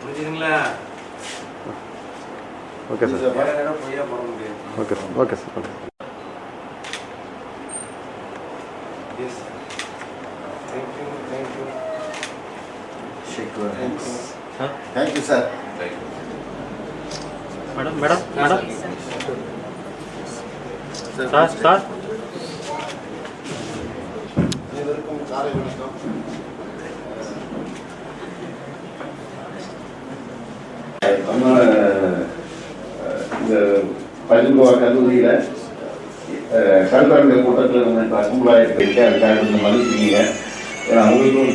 புரிஞ்சுதுங்களா? Okay sir. Okay sir. Okay sir. Okay yes thank you thank you hands. Thank you, sir. Madam madam madam sir sir அனைவருக்கும் காலை வணக்கம் நம்ம இந்த பல்லுவா கல்லூரியில் கல்வரங்க கூட்டத்தில் அசம்பிள் ஆகிருக்கேன் அதுக்காக கொஞ்சம் மதிப்பீங்க ஏன்னா அவங்களுக்கும்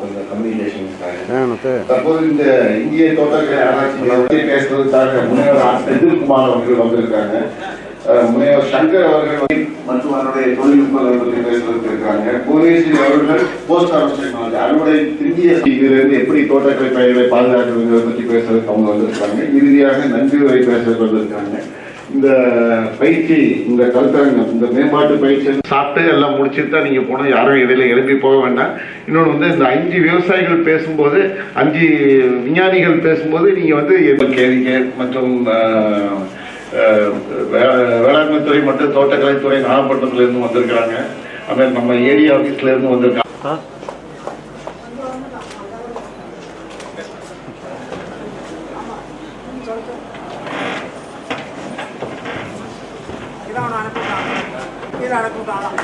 கொஞ்சம் கம்யூனிகேஷனுக்காக ஏன்னு தற்போது இந்த இந்திய தோட்டக்கலை ஆராய்ச்சி பேசுவதற்காக முனைவர் ஆர். செந்தில்குமார் அவர்கள் வந்திருக்காங்க. முனைவர் சங்கர் அவர்கள் மற்றும் அவருடைய தொழில்நுட்பங்கள் பற்றி பேசுவதற்கு புவனேஸ்வரி அவர்கள் போஸ்ட் ஆஃபீஸ் அறுவடை திரும்பிய இதிலிருந்து எப்படி தோட்டக்கலை பயிர்களை பாதுகாக்கிறது பற்றி பேசுறதுக்கு அவங்க வந்திருக்காங்க. இறுதியாக நன்றி வரை பேசுறதுக்கு வந்திருக்காங்க. இந்த பயிற்சி இந்த கல்தரங்கம் இந்த மேம்பாட்டு பயிற்சி சாப்பிட்டு எல்லாம் முடிச்சுட்டு தான் நீங்க போனோம் யாரும் இடையில எழுப்பி போக வேண்டாம். இன்னொன்று வந்து இந்த அஞ்சு விவசாயிகள் பேசும்போது அஞ்சு விஞ்ஞானிகள் பேசும்போது நீங்க வந்து எந்த கேள்விங்க மற்றும் வேளாண்மை துறை மற்றும் தோட்டக்கலைத்துறை நாகப்பட்டினத்துல இருந்து வந்திருக்கிறாங்க. அப்புறம் நம்ம ஏடி ஆபீஸ்ல இருந்து வந்திருக்காங்க சார் இதான் அவனை அனுப்பிவிட்டான்